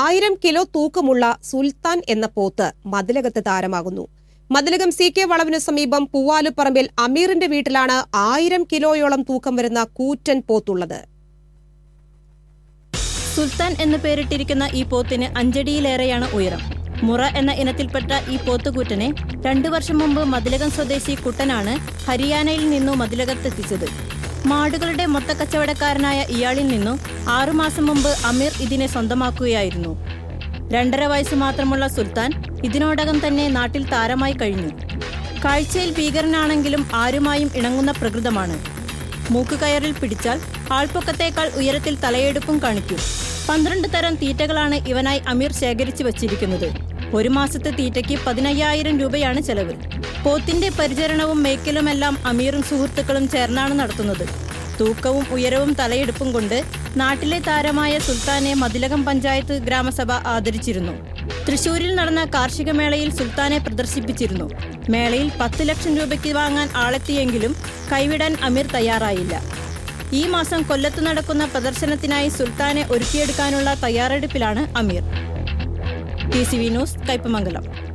ആയിരം കിലോ തൂക്കമുള്ള സുൽത്താൻ എന്ന പോത്ത് മതിലകത്ത് താരമാകുന്നു. മതിലകം സി കെ വളവിന് സമീപം പൂവാലുപറമ്പിൽ അമീറിന്റെ വീട്ടിലാണ് ആയിരം കിലോയോളം തൂക്കം വരുന്ന കൂറ്റൻ പോത്തുള്ളത്. സുൽത്താൻ എന്ന് പേരിട്ടിരിക്കുന്ന ഈ പോത്തിന് അഞ്ചടിയിലേറെയാണ് ഉയരം. മുറ എന്ന ഇനത്തിൽപ്പെട്ട ഈ പോത്തുകൂറ്റനെ രണ്ടു വർഷം മുമ്പ് മതിലകം സ്വദേശി കുട്ടനാണ് ഹരിയാനയിൽ നിന്നു മതിലകത്തെത്തിച്ചത്. മാടുകളുടെ മൊത്തക്കച്ചവടക്കാരനായ ഇയാളിൽ നിന്നും ആറുമാസം മുമ്പ് അമീർ ഇതിനെ സ്വന്തമാക്കുകയായിരുന്നു. രണ്ടര വയസ്സ് മാത്രമുള്ള സുൽത്താൻ ഇതിനോടകം തന്നെ നാട്ടിൽ താരമായി കഴിഞ്ഞു. കാഴ്ചയിൽ ഭീകരനാണെങ്കിലും ആരുമായും ഇണങ്ങുന്ന പ്രകൃതമാണ്. മൂക്കുകയറിൽ പിടിച്ചാൽ ആൾപ്പൊക്കത്തേക്കാൾ ഉയരത്തിൽ തലയെടുപ്പും കാണിക്കും. പന്ത്രണ്ട് തരം തീറ്റകളാണ് ഇവനായി അമീർ ശേഖരിച്ചു വച്ചിരിക്കുന്നത്. ഒരു മാസത്തെ തീറ്റയ്ക്ക് പതിനയ്യായിരം രൂപയാണ് ചെലവ്. പോത്തിന്റെ പരിചരണവും മേക്കലുമെല്ലാം അമീറും സുഹൃത്തുക്കളും ചേർന്നാണ് നടത്തുന്നത്. തൂക്കവും ഉയരവും തലയെടുപ്പും കൊണ്ട് നാട്ടിലെ താരമായ സുൽത്താനെ മതിലകം പഞ്ചായത്ത് ഗ്രാമസഭ ആദരിച്ചിരുന്നു. തൃശൂരിൽ നടന്ന കാർഷിക മേളയിൽ സുൽത്താനെ പ്രദർശിപ്പിച്ചിരുന്നു. മേളയിൽ പത്ത് ലക്ഷം രൂപയ്ക്ക് വാങ്ങാൻ ആളെത്തിയെങ്കിലും കൈവിടാൻ അമീർ തയ്യാറായില്ല. ഈ മാസം കൊല്ലത്ത് നടക്കുന്ന പ്രദർശനത്തിനായി സുൽത്താനെ ഒരുക്കിയെടുക്കാനുള്ള തയ്യാറെടുപ്പിലാണ് Ameer. T C V news Kaipamangalam.